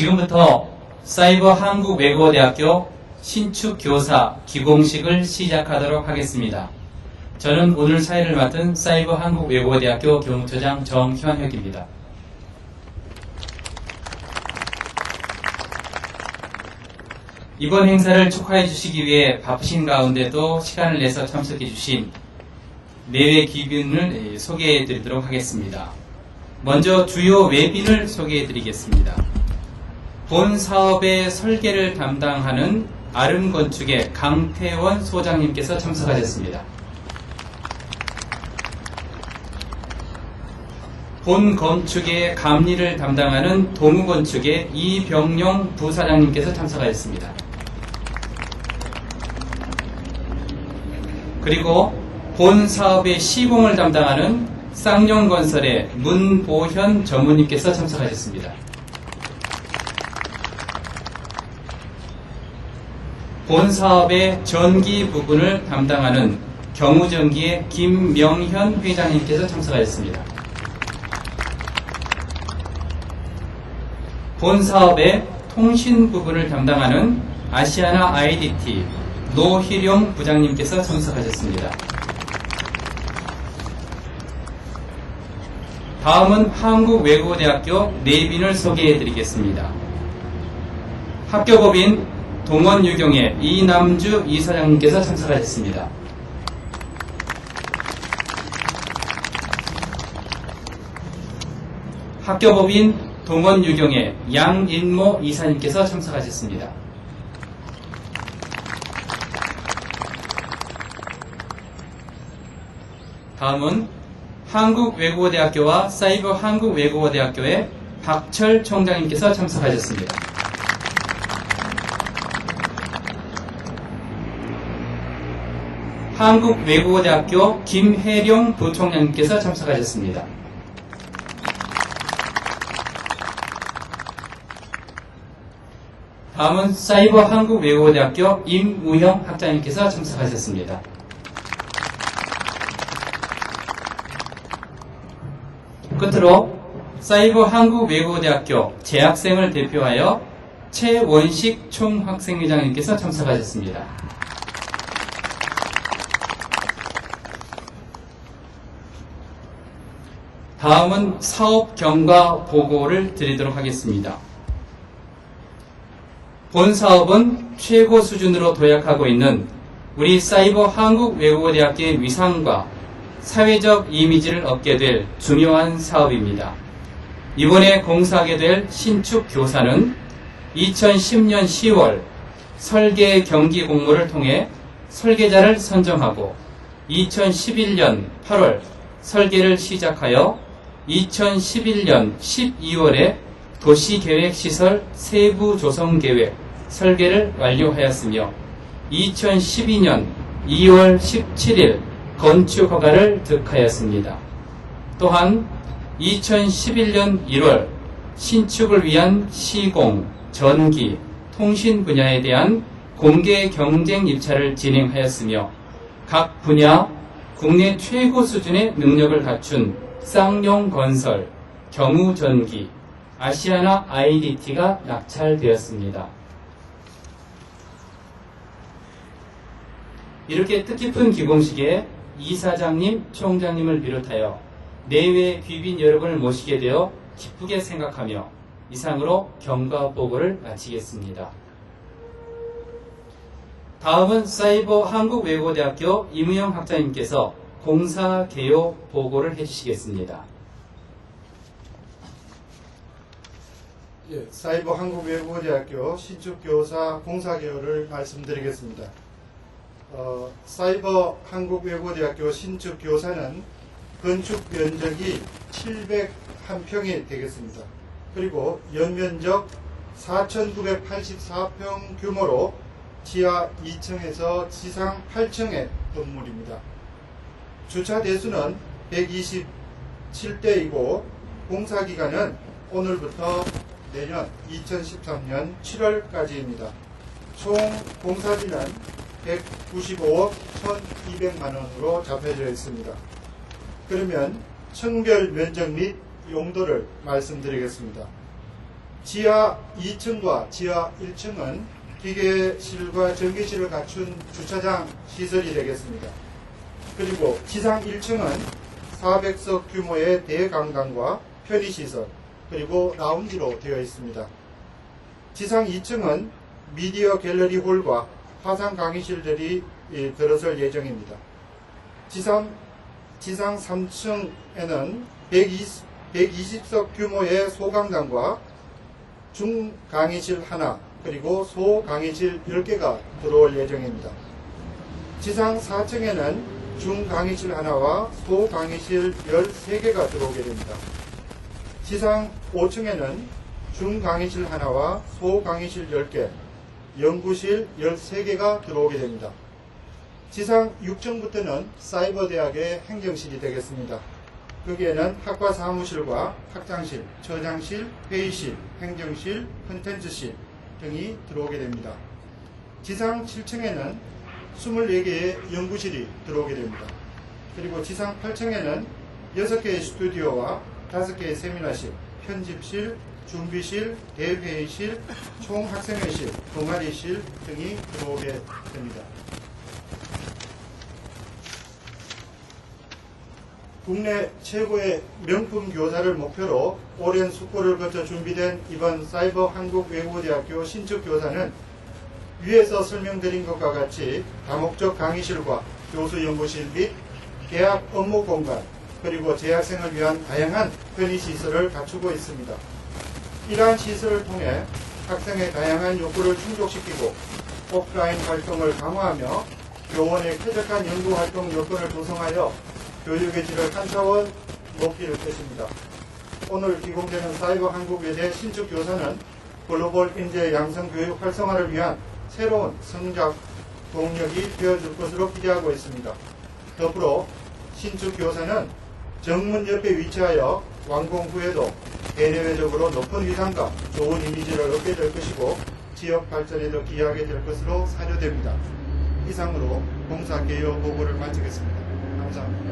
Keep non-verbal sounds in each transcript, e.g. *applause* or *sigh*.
지금부터 사이버 한국외국어대학교 신축 교사 기공식을 시작하도록 하겠습니다. 저는 오늘 사회를 맡은 사이버 한국외국어대학교 교무처장 정현혁입니다. 이번 행사를 축하해 주시기 위해 바쁘신 가운데도 시간을 내서 참석해 주신 내외 귀빈을 소개해 드리도록 하겠습니다. 먼저 주요 외빈을 소개해 드리겠습니다. 본 사업의 설계를 담당하는 아름건축의 강태원 소장님께서 참석하셨습니다. 본 건축의 감리를 담당하는 동우건축의 이병용 부사장님께서 참석하셨습니다. 그리고 본 사업의 시공을 담당하는 쌍용건설의 문보현 전무님께서 참석하셨습니다. 본 사업의 전기 부분을 담당하는 경우전기의 김명현 회장님께서 참석하셨습니다. 본 사업의 통신 부분을 담당하는 아시아나 IDT 노희룡 부장님께서 참석하셨습니다. 다음은 한국외국어대학교 내빈을 소개해 드리겠습니다. 학교법인 동원 유경의 이남주 이사장님께서 참석하셨습니다. 학교법인 동원 유경의 양인모 이사님께서 참석하셨습니다. 다음은 한국외국어대학교와 사이버 한국외국어대학교의 박철 총장님께서 참석하셨습니다. 한국외국어대학교 김혜룡 부총장님께서 참석하셨습니다. 다음은 사이버 한국외국어대학교 임우영 학장님께서 참석하셨습니다. 끝으로 사이버 한국외국어대학교 재학생을 대표하여 최원식 총학생회장님께서 참석하셨습니다. 다음은 사업 경과 보고를 드리도록 하겠습니다. 본 사업은 최고 수준으로 도약하고 있는 우리 사이버 한국 외국어대학교의 위상과 사회적 이미지를 얻게 될 중요한 사업입니다. 이번에 공사하게 될 신축 교사는 2010년 10월 설계 경기 공모를 통해 설계자를 선정하고 2011년 8월 설계를 시작하여 2011년 12월에 도시계획시설 세부 조성 계획 설계를 완료하였으며 2012년 2월 17일 건축 허가를 득하였습니다. 또한 2011년 1월 신축을 위한 시공, 전기, 통신 분야에 대한 공개 경쟁 입찰을 진행하였으며 각 분야 국내 최고 수준의 능력을 갖춘 쌍용건설, 경우전기, 아시아나 IDT가 낙찰되었습니다. 이렇게 뜻깊은 기공식에 이 사장님, 총장님을 비롯하여 내외 귀빈 여러분을 모시게 되어 기쁘게 생각하며 이상으로 경과 보고를 마치겠습니다. 다음은 사이버 한국외국어대학교 이무영 학장님께서 공사 개요 보고를 해주시겠습니다. 예, 사이버 한국외국어대학교 신축교사 공사개요를 말씀드리겠습니다. 어, 사이버 한국외국어대학교 신축교사는 건축 면적이 701평이 되겠습니다. 그리고 연면적 4,984평 규모로 지하 2층에서 지상 8층의 건물입니다. 주차 대수는 127대이고 공사 기간은 오늘부터 내년 2013년 7월까지입니다. 총 공사비는 195억 1,200만 원으로 잡혀져 있습니다. 그러면 청결 면적 및 용도를 말씀드리겠습니다. 지하 2층과 지하 1층은 기계실과 전기실을 갖춘 주차장 시설이 되겠습니다. 그리고 지상 1층은 400석 규모의 대강당과 편의시설, 그리고 라운지로 되어 있습니다. 지상 2층은 미디어 갤러리 홀과 화상 강의실들이 예, 들어설 예정입니다. 지상, 지상 3층에는 120, 120석 규모의 소강당과 중강의실 하나, 그리고 소강의실 10개가 들어올 예정입니다. 지상 4층에는 중강의실 하나와 소강의실 13개가 들어오게 됩니다. 지상 5층에는 중강의실 하나와 소강의실 10개, 연구실 13개가 들어오게 됩니다. 지상 6층부터는 사이버대학의 행정실이 되겠습니다. 거기에는 학과 사무실과 학장실, 처장실, 회의실, 행정실, 컨텐츠실 등이 들어오게 됩니다. 지상 7층에는 24개의 연구실이 들어오게 됩니다. 그리고 지상 8층에는 6개의 스튜디오와 5개의 세미나실, 편집실, 준비실, 대회의실, 총학생회실, 동아리실 등이 들어오게 됩니다. 국내 최고의 명품 교사를 목표로 오랜 숙고를 거쳐 준비된 이번 사이버 한국외국어대학교 신축 교사는 위에서 설명드린 것과 같이 다목적 강의실과 교수 연구실 및 대학 업무 공간 그리고 재학생을 위한 다양한 편의시설을 갖추고 있습니다. 이러한 시설을 통해 학생의 다양한 욕구를 충족시키고 오프라인 활동을 강화하며 교원의 쾌적한 연구 활동 여건을 조성하여 교육의 질을 한 차원 높일 것입니다. 오늘 기공되는 사이버 한국외대 신축 교사는 글로벌 인재 양성 교육 활성화를 위한 새로운 성장 동력이 되어줄 것으로 기대하고 있습니다. 더불어 신축 교사는 정문 옆에 위치하여 완공 후에도 대내외적으로 높은 위상과 좋은 이미지를 얻게 될 것이고 지역 발전에도 기여하게 될 것으로 사료됩니다. 이상으로 공사 개요 보고를 마치겠습니다. 감사합니다.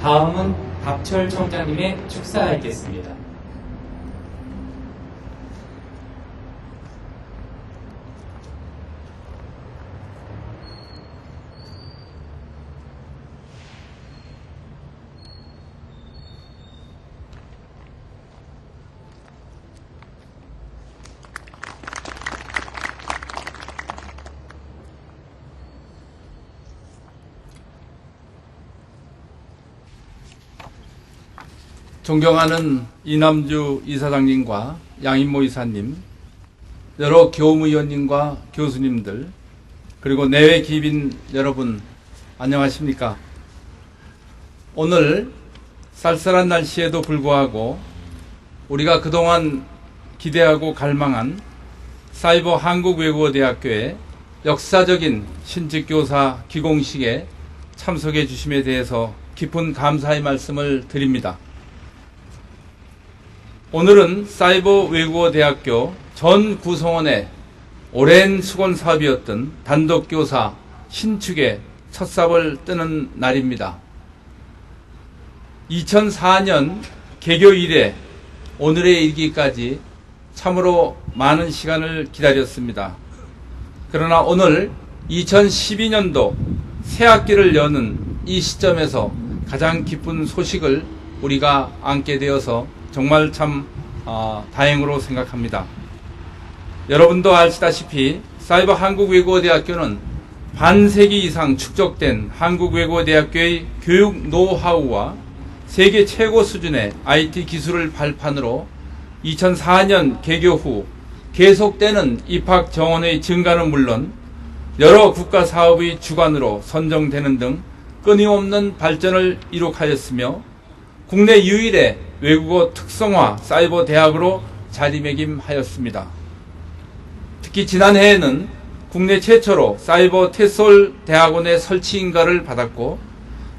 다음은 박철 총장님의 축사가 있겠습니다. 존경하는 이남주 이사장님과 양인모 이사님, 여러 교무위원님과 교수님들, 그리고 내외 기빈 여러분, 안녕하십니까? 오늘 쌀쌀한 날씨에도 불구하고 우리가 그동안 기대하고 갈망한 사이버 한국외국어대학교의 역사적인 신직교사 기공식에 참석해 주심에 대해서 깊은 감사의 말씀을 드립니다. 오늘은 사이버 외국어 대학교 전 구성원의 오랜 수건 사업이었던 단독교사 신축의 첫 삽을 뜨는 날입니다. 2004년 개교 이래 오늘에 이르기까지 참으로 많은 시간을 기다렸습니다. 그러나 오늘 2012년도 새 학기를 여는 이 시점에서 가장 기쁜 소식을 우리가 안게 되어서 정말 참 어, 다행으로 생각합니다. 여러분도 아시다시피 사이버 한국외국어대학교는 반세기 이상 축적된 한국외국어대학교의 교육 노하우와 세계 최고 수준의 IT 기술을 발판으로 2004년 개교 후 계속되는 입학 정원의 증가는 물론 여러 국가 사업의 주관으로 선정되는 등 끊임없는 발전을 이룩하였으며 국내 유일의 외국어 특성화 사이버 대학으로 자리매김하였습니다. 특히 지난해에는 국내 최초로 사이버 테솔 대학원의 설치 인가를 받았고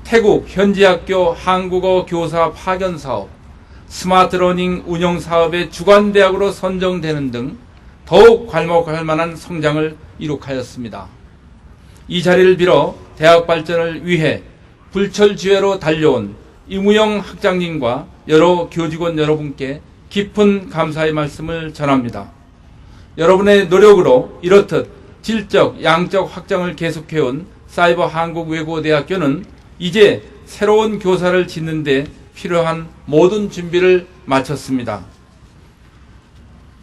태국 현지 학교 한국어 교사 파견 사업, 스마트 러닝 운영 사업의 주관 대학으로 선정되는 등 더욱 괄목할 만한 성장을 이룩하였습니다. 이 자리를 빌어 대학 발전을 위해 불철주야로 달려온 이무영 학장님과 여러 교직원 여러분께 깊은 감사의 말씀을 전합니다. 여러분의 노력으로 이렇듯 질적, 양적 확장을 계속해온 사이버 한국외국어대학교는 이제 새로운 교사를 짓는데 필요한 모든 준비를 마쳤습니다.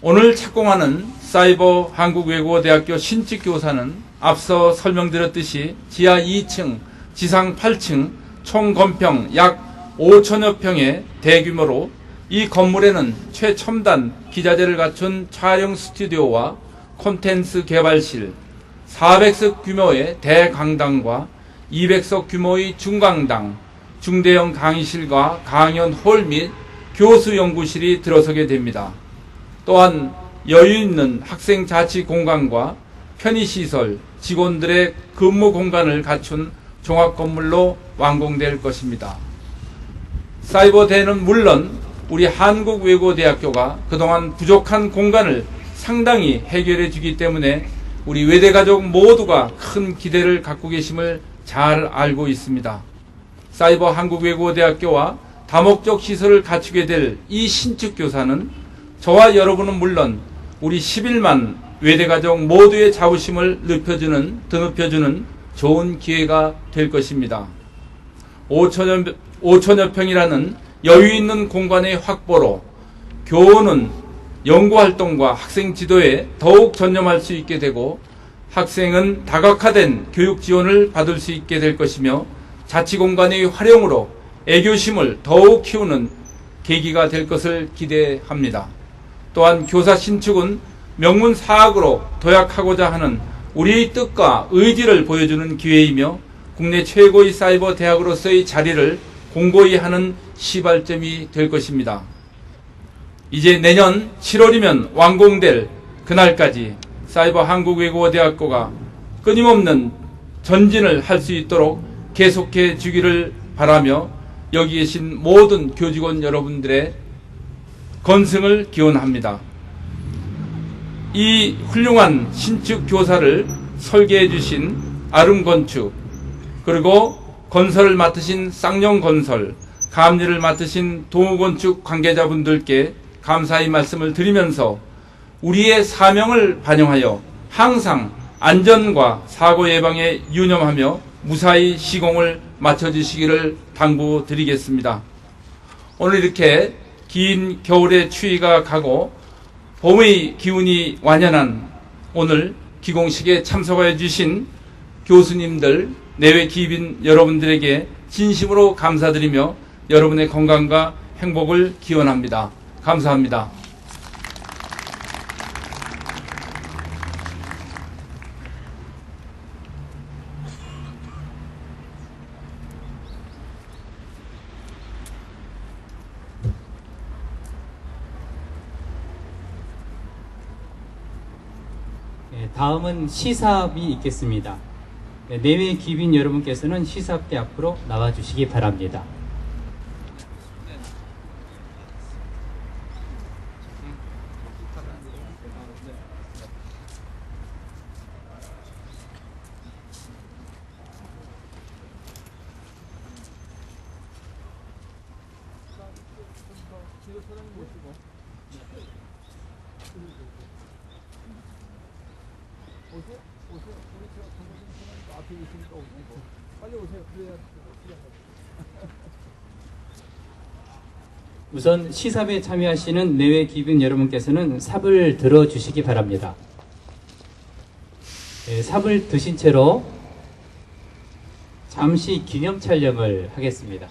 오늘 착공하는 사이버 한국외국어대학교 신축 교사는 앞서 설명드렸듯이 지하 2층, 지상 8층, 총 건평 약 5천여 평의 대규모로 이 건물에는 최첨단 기자재를 갖춘 촬영 스튜디오와 콘텐츠 개발실, 400석 규모의 대강당과 200석 규모의 중강당, 중대형 강의실과 강연 홀 및 교수 연구실이 들어서게 됩니다. 또한 여유 있는 학생 자치 공간과 편의시설, 직원들의 근무 공간을 갖춘 종합 건물로 완공될 것입니다. 사이버대는 물론 우리 한국외국어대학교가 그동안 부족한 공간을 상당히 해결해 주기 때문에 우리 외대 가족 모두가 큰 기대를 갖고 계심을 잘 알고 있습니다. 사이버 한국외국어대학교와 다목적 시설을 갖추게 될 이 신축 교사는 저와 여러분은 물론 우리 11만 외대 가족 모두의 자부심을 높여주는, 드높여주는 좋은 기회가 될 것입니다. 5천여, 5천여 평이라는 여유 있는 공간의 확보로 교원은 연구활동과 학생 지도에 더욱 전념할 수 있게 되고 학생은 다각화된 교육 지원을 받을 수 있게 될 것이며 자치공간의 활용으로 애교심을 더욱 키우는 계기가 될 것을 기대합니다. 또한 교사 신축은 명문 사학으로 도약하고자 하는 우리의 뜻과 의지를 보여주는 기회이며 국내 최고의 사이버 대학으로서의 자리를 공고히 하는 시발점이 될 것입니다. 이제 내년 7월이면 완공될 그날까지 사이버 한국외국어대학교가 끊임없는 전진을 할 수 있도록 계속해 주기를 바라며 여기 계신 모든 교직원 여러분들의 건승을 기원합니다. 이 훌륭한 신축 교사를 설계해 주신 아름건축 그리고 건설을 맡으신 쌍용건설 감리를 맡으신 동우건축 관계자분들께 감사의 말씀을 드리면서 우리의 사명을 반영하여 항상 안전과 사고 예방에 유념하며 무사히 시공을 마쳐주시기를 당부드리겠습니다. 오늘 이렇게 긴 겨울의 추위가 가고 봄의 기운이 완연한 오늘 기공식에 참석해 주신 교수님들, 내외 기빈 여러분들에게 진심으로 감사드리며 여러분의 건강과 행복을 기원합니다. 감사합니다. 네, 다음은 시사업이 있겠습니다. 네, 내외 귀빈 여러분께서는 시사업대 앞으로 나와 주시기 바랍니다. 우선 시삽에 참여하시는 내외 귀빈 여러분께서는 삽을 들어 주시기 바랍니다. 네, 삽을 드신 채로 잠시 기념 촬영을 하겠습니다.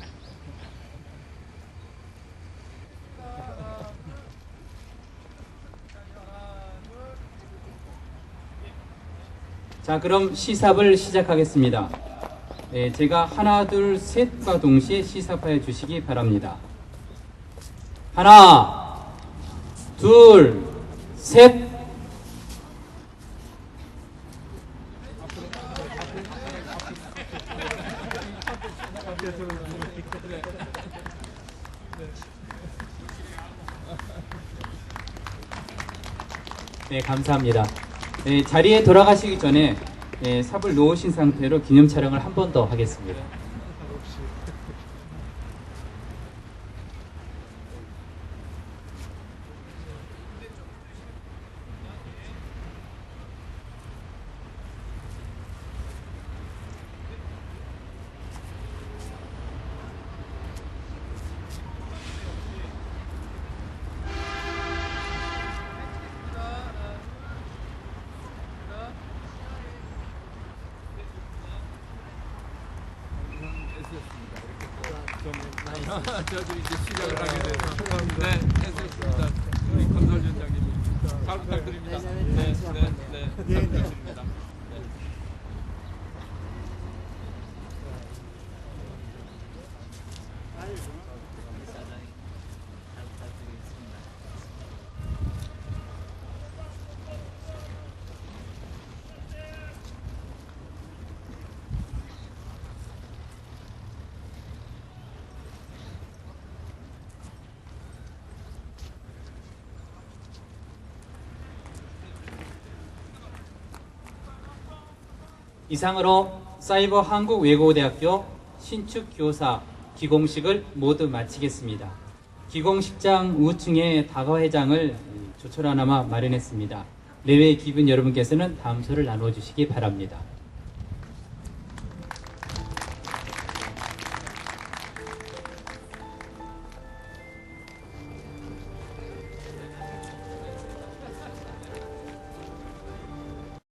자, 그럼 시삽을 시작하겠습니다. 네, 제가 하나, 둘, 셋과 동시에 시삽하여 주시기 바랍니다. 하나, 둘, 셋. 네, 감사합니다. 네, 자리에 돌아가시기 전에 네, 삽을 놓으신 상태로 기념 촬영을 한 번 더 하겠습니다. *laughs* 저도 이제 시작을 하게 돼서. 네, 했습니다. 우리 컨설전장님 잘 부탁드립니다. 네, 네, 네, 잘 부탁드립니다. 네. 이상으로 사이버 한국외국어대학교 신축 교사 기공식을 모두 마치겠습니다. 기공식장 우측에 다과회장을 조촐하나마 마련했습니다. 내외 기분 여러분께서는 다음 소를 나누어 주시기 바랍니다.